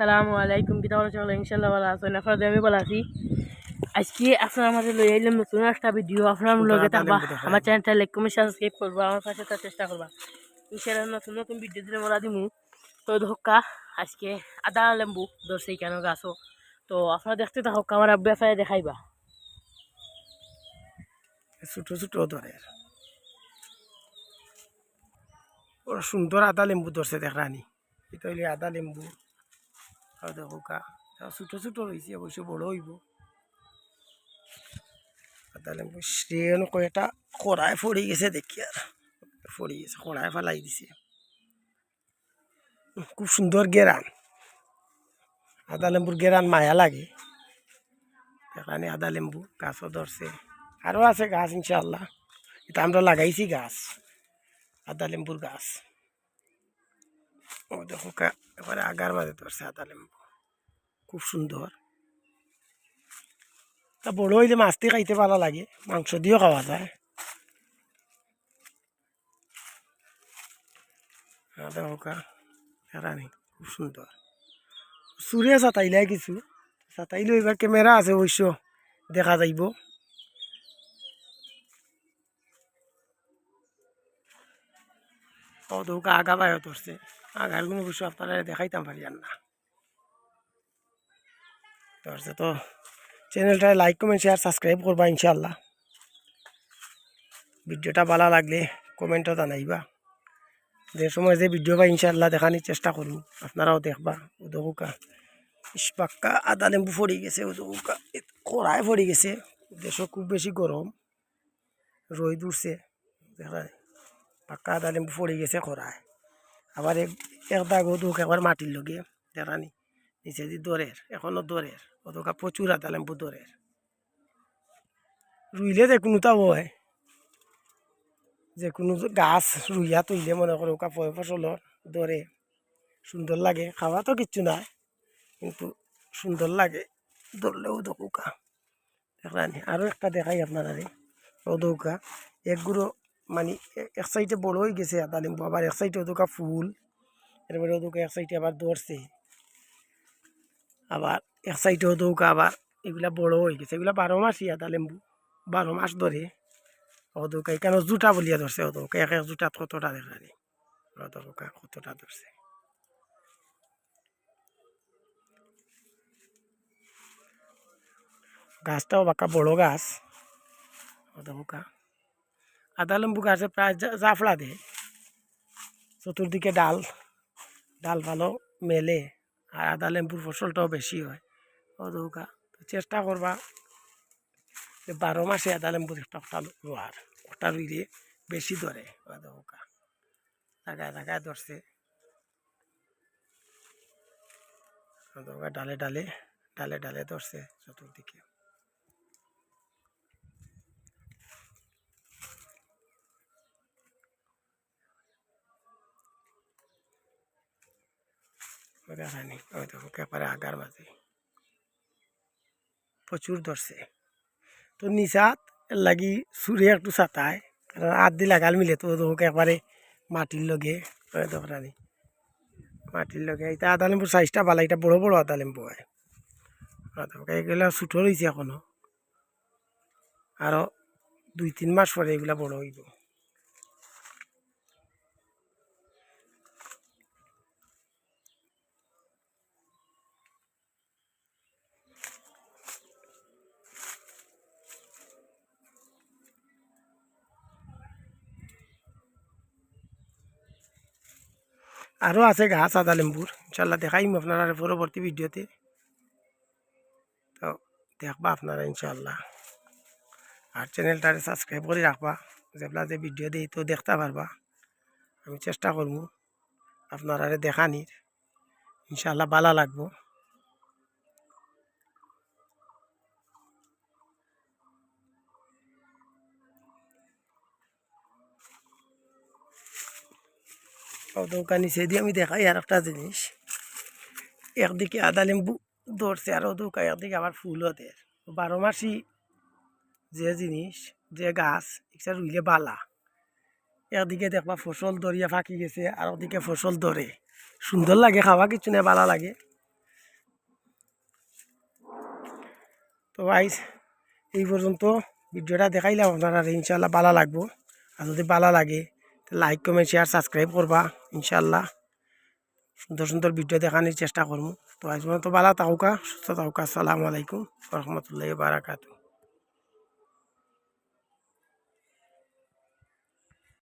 আসসালামু আলাইকুম বলা চলো ইনশাল্লাহ ভালো আছেন। আপনাদের আমি ভালো আছি আজকে আপনার মাঝে লই আইলাম নতুন একটা ভিডিও। আপনার লগে থাকবা আমার চ্যানেলটা লাইক কমেন্ট সাবস্ক্রাইব করবা আমার পাশে থাকার চেষ্টা করবা। ইনশাল্লাহ নতুন নতুন ভিডিও দিলে বলা দিমু। তো ধক্কা আজকে আদা লেম্বু ধরছে কেন গাছও তো আপনারা দেখতে থাকুক আমার আব্বা ফেলে দেখাইবা। ছোটো ছোটো ধরে। বড় সুন্দর আদা লেম্বু ধরছে দেখরানি। এটা হইলে আদা লেম্বু। আর দেখো কা ছোটো ছোটো রয়েছে অবশ্য বড় হইব। লেম্বু শ্রেণ কয়টা খড়ায় ফড়ি গেছে দেখি আর। ফড়ি গেছে খড়ায় ফেলাই দিছে। খুব সুন্দর গেরান। আদা লেম্বুর গেরান মায়া লাগে। এখানে আদা লেম্বু, গাছও ধরছে। আরও আছে গাছ ইনশাল্লাহ এটা আমরা লাগাইছি গাছ, আদা লেম্বুর গাছ। ও দেখো এবারে আগার মাঝে ধরছে আদা লেম্বু। খুব সুন্দর। তা বড় হইলে মাছ খাইতে ভালো লাগে মাংস দিয়েও খাওয়া যায়। হ্যাঁ, দেখো কা খুব সুন্দর। সুরে চাতাইলাই কিছু চাতাইলেও এবার ক্যামেরা আছে অবশ্য দেখা যাইব। অদৌকা আগা বাইরে ধরছে। আগার কোনো কিছু আপনারা দেখাইতাম পারি আর না। ধরছে তো চ্যানেলটা লাইক কমেন্ট শেয়ার সাবস্ক্রাইব করবা ইনশাল্লাহ ভিডিওটা ভালো লাগলে কমেন্টও জানাইবা। যে সময় যে ভিডিও বা ইনশাল্লাহ দেখানোর চেষ্টা করুন আপনারাও দেখবা উদৌকা পাক্কা আদা লেম্বু ফড়ি গেছে উদৌকা খরায় ফড়ি গেছে। দেশও খুব বেশি গরম। রোদ উঠছে। দেখা পাক্কা আদা লেম্বু ফড়ি গেছে খরায় আবার এক এক দাগ দুঃখ একবার মাটির লগে দেখানি নিচে দি দরের এখনও দরের অতকা প্রচুর আদা লেম্বু দরের রুইলে যে কোনোটা হয়। যে কোনো গাছ রুইয়া তুইলে মনে করো কাপড় ফসলর দরে সুন্দর লাগে খাওয়া তো কিচ্ছু নাই, কিন্তু সুন্দর লাগে ধরলেও দৌকা। দেখানি আরও একটা দেখাই আপনারা ও দৌকা। মানে এক সাইডে বড় হয়ে গেছে আদা লেম্বু আবার এক সাইডে ওদোকা ফুল, এরপরে ওদোকা এক সাইডে আবার ধরছে। আবার এক সাইডে ওদৌকা আবার এগুলা বড় হয়ে গেছে, এগুলা বারো মাসই আদা লেম্বু বারো মাস ধরে ওদৌকা এখানে জুটা বলিয়া ধরছে ওদৌকা এক এক জুটাত কতটা দেখানি ওদৌকা কতটা ধরছে? গাছটাও বাঁকা, বড় গাছ ওদৌকা আদা লেম্বু গাছে প্রায় জা- জাফড়া দেয় চতুর্দিকে ডাল ডাল ভালো মেলে আর আদা লেম্বুর ফসলটাও বেশি হয়। দৌকা চেষ্টা করবা যে বারো মাসে আদা লেম্বুর একটা রোয়ার ওটা রুইলে বেশি ধরে। ও দৌকা জায়গায় জায়গায় ধরছে। ডালে ডালে ডালে ডালে ধরছে চতুর্দিকে। দেখানি ওই দেখো একেবারে আগার মাঝে প্রচুর ধরছে। তো নিচাত লাগি সুরে একটু চাতায় কারণ আট দি লাগাল মিলে তো দেখো একবারে মাটির লগে, ওই দেখো রানি, মাটির লগে। এটা আদা লেম্বুর সাইজটা ভালো এটা বড় বড় আদা লেম্বু হয়। এগুলা ছোটো রয়েছে এখনও। আরও দুই, তিন মাস পরে এগুলা বড় হইব। আরও আছে গাছ, আদা, লেম্বুর। ইনশাল্লাহ দেখাইম আপনারা পরবর্তী ভিডিওতে। তো দেখবা আপনারা ইনশাল্লাহ আর চ্যানেলটারে সাবস্ক্রাইব করে রাখবা। যেগুলা যে ভিডিও দিই তো দেখতে পারবা। আমি চেষ্টা করব আপনারা দেখানির। ইনশাল্লাহ ভালো লাগবো। ওদৌকা নিচে দিয়ে আমি দেখাই আর একটা জিনিস। একদিকে আদা লেম্বু ধরছে আর ওদৌকা একদিকে আবার ফুলও ওদের বারো মাসি যে জিনিস, যে গাছ, এটা রুইলে বালা। একদিকে দেখবা ফসল দরিয়া ফাঁকি গেছে আর ওদিকে ফসল ধরে। সুন্দর লাগে, খাওয়া কিছু না, বালা লাগে। তো আই এই পর্যন্ত ভিডিওটা দেখাইলাম আপনারা ইনশাল্লাহ বালা লাগবো। আর যদি বালা লাগে লাইক কমেন্ট শেয়ার সাবস্ক্রাইব করবা ইনশাল্লাহ সুন্দর সুন্দর ভিডিও দেখানোর চেষ্টা করব। তো আজ তো ভালো তাহুকা সুস্থ থাকুকা আসসালামু আলাইকুম রহমতুল্লাহ বারাকাতু